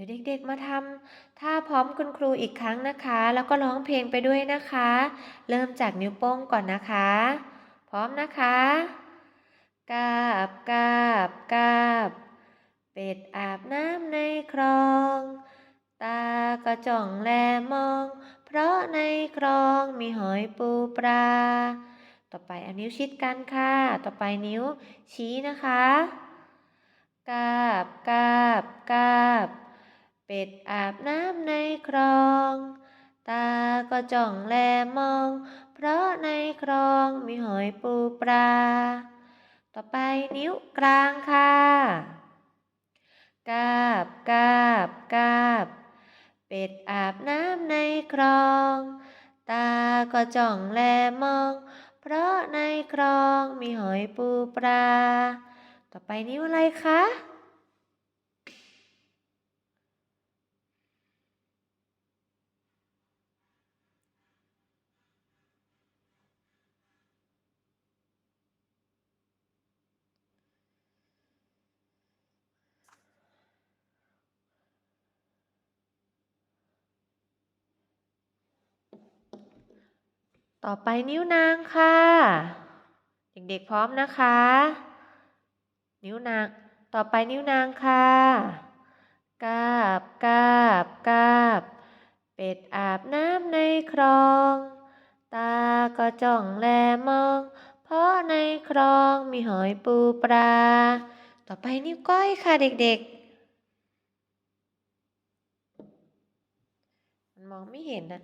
ดี๋ยวเด็กๆมาทำท่าพร้อมคุณครูอีกครั้งนะคะ แล้วก็ร้องเพลงไปด้วยนะคะ เริ่มจากนิ้วโป้งก่อนนะคะ พร้อมนะคะกาบกาบกาบ เป็ดอาบน้ำในคลอง ตาก็จ้องแลมอง เพราะในคลองมีหอยปูปลา ต่อไปเอานิ้วชิดกันค่ะ ต่อไปนิ้วชี้นะคะกาบกาบกาบ เป็ดอาบน้ำในคลอง ตาก็จ้องแลมอง เพราะในคลองมีหอยปูปลา ต่อไปนิ้วกลางค่ะกาบกาบกาบ เป็ดอาบน้ำในคลอง ตาก็จ้องแลมอง เพราะในคลองมีหอยปูปลา ต่อไปนิ้วอะไรคะ ต่อไปนิ้วนางค่ะ เด็กๆพร้อมนะคะ นิ้วนาง ต่อไปนิ้วนางค่ะกาบกาบกาบ เป็ดอาบน้ำในคลอง ตาก็จ้องแลมอง เพราะในคลองมีหอยปูปลา ต่อไปนิ้วก้อยค่ะเด็กๆ มันมองไม่เห็นนะ